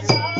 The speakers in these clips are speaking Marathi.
Thanks.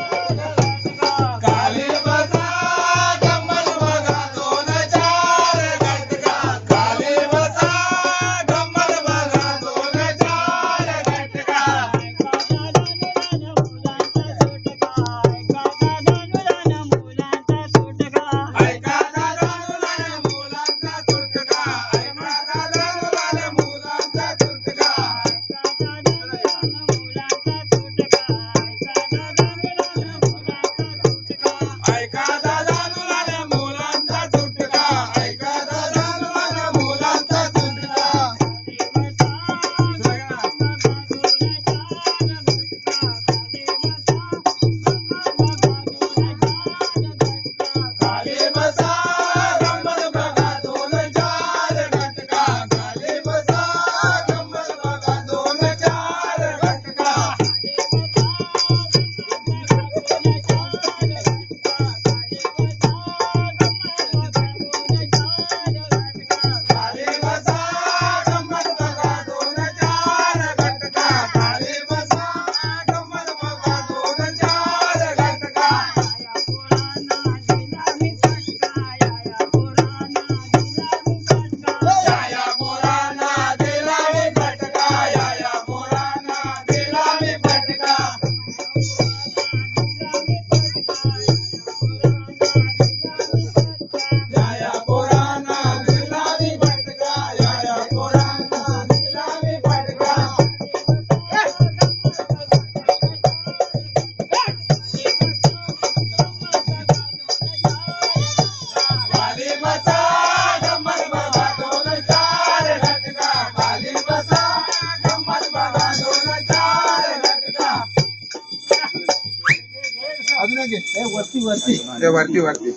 अजून एक. वरती वरती. वरती वरती